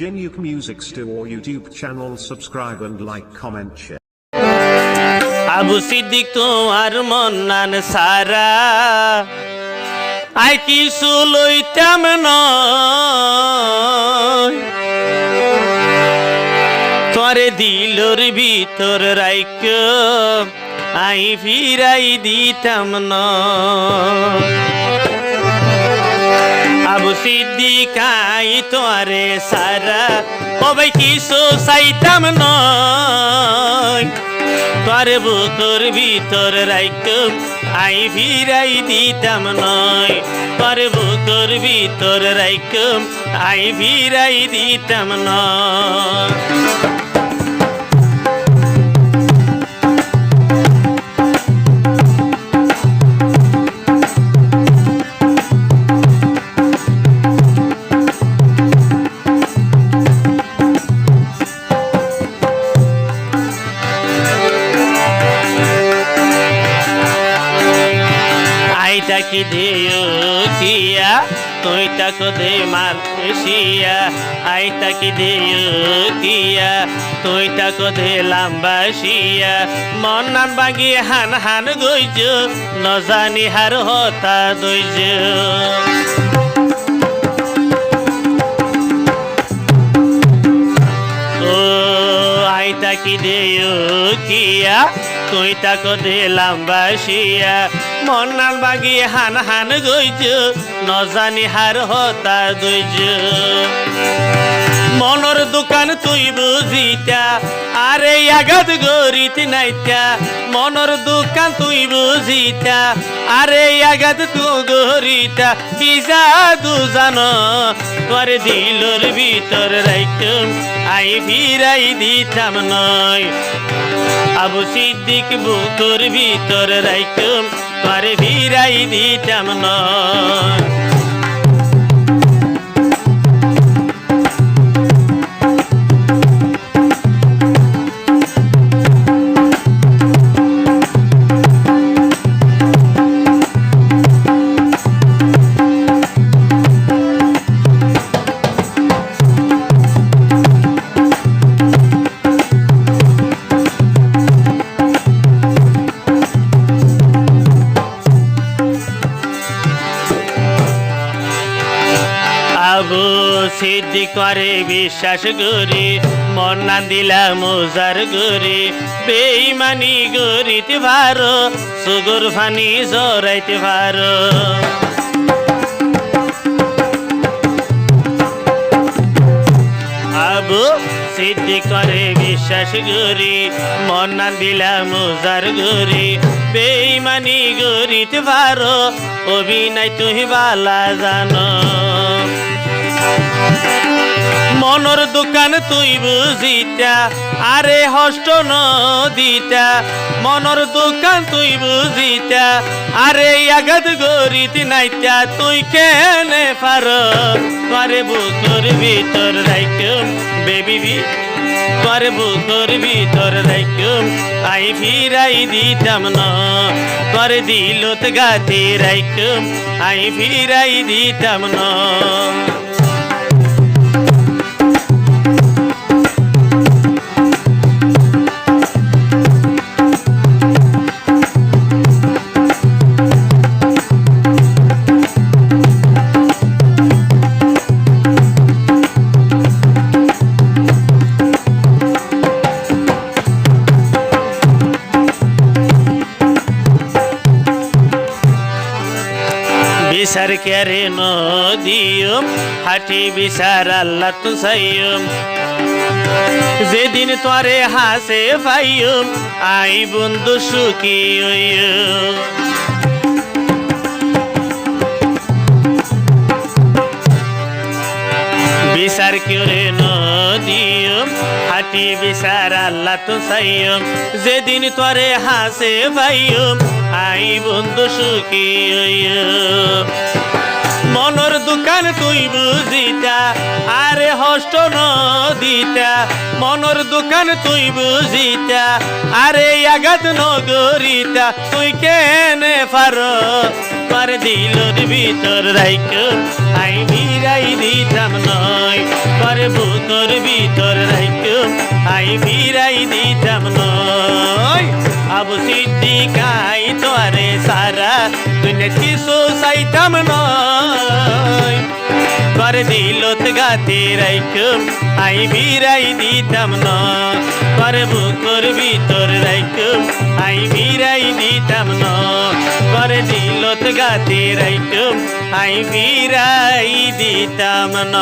Genuke Music to our YouTube channel subscribe and like comment share. Abu Siddique তোমার মন্নান সারা I কিছু লইতাম তোরে দিলর ভিতর রাইক আই ফিরাই দিতাম না আবু সিদ্দিক আই তোরে সারা কবে কিছু চাইতাম নয় তোর বুকর ভিতর রাইক আই ফিরাই দিতাম নয় তোর বুকর ভিতর রাইক আই ফিরাই দিতাম নয় কি দেও কিয়া তুই তাকো দে মালয়েশিয়া আই তাকি দেও কিয়া তুই তাকো দে লাম্বাসিয়া। মন নান বাগি হান হান গইজ নজানি হার হতা দইজ। আইতা কি দেও কিয়া? তুই তাকো দিলাম বাসিয়া মন্নান বাগি হান হান গইছ নজানি হার হতা দইজ। মনর দোকান তুই বুঝিতা, আরে আগাত গরিত নাইতা। মনর দোকান তুই বুঝিতা, আরে আগাত তু গরিতা কি জাদু জানো? তোর দিলর ভিতর রাইতাম আই ফিরাই দিতাম নয়। আবু সিদ্দিক বুকর ভিতর রাইতাম তোর ফিরাই দিতাম নয়। সিদ্ধি করে, বিশ্বাস করি, মন না দিলাম মোজার গরি বেইমানি গরিতে ভারো, সুগুর ফানি জরাইতে ভারো। আবু, সিদ্ধি করে, বিশ্বাস করি, মন না দিলাম মোজার গরি বেইমানি গরিতে ভারো, অভিনয় তুই বালা জানো। মনর দোকান তুই বুঝিতা, আরে হষ্ট নদিতা মনর দোকান তুই বুঝিতা, আরে আগাদ গরিত নাইতা। তুই কেনে পার তোরে বুকর ভিতর রাইকম বেবি বি। তোর বুকর ভিতর রাইকম আই ফিরাই দিতাম না। তোর দিলত গাতে রাইকম, আই ফিরাই দিতাম না। বিচার কেরে নদিয়ম হাটি বিচার আল্লাহ তু সাইম যেদিন তোরে হাসে পাইয়ম আই বন্ধু সুখী হইয়ম বিচার করে নদিয়ম হাটি বিচার আল্লাহ তো সাইয়ম যেদিন তরে হাসে পাইয়ম আই বন্ধু সুখী মনর দোকান তুই বুঝিতা, আরে হষ্ট নদিতা মনর দোকান তুই বুঝিতা, আরে আঘাত নগরিতা তুই কেনে ফার পার দিলর ভিতর রাইক আই বিরাই দিতাম নয়। পার বুকর ভিতর রাইক আই বিরাই দিতাম নয়। আবু সিদ্দিকাই তোরে সারা তুই কিছু চাইতাম নয়। দিলত গাতে রাইক আই বিরাই দিতাম ন কর বুকর ভিতর রাইক আই বিরাই দিতাম ন কর দিলত গাতে রাইক আই বিরাই দিতাম ন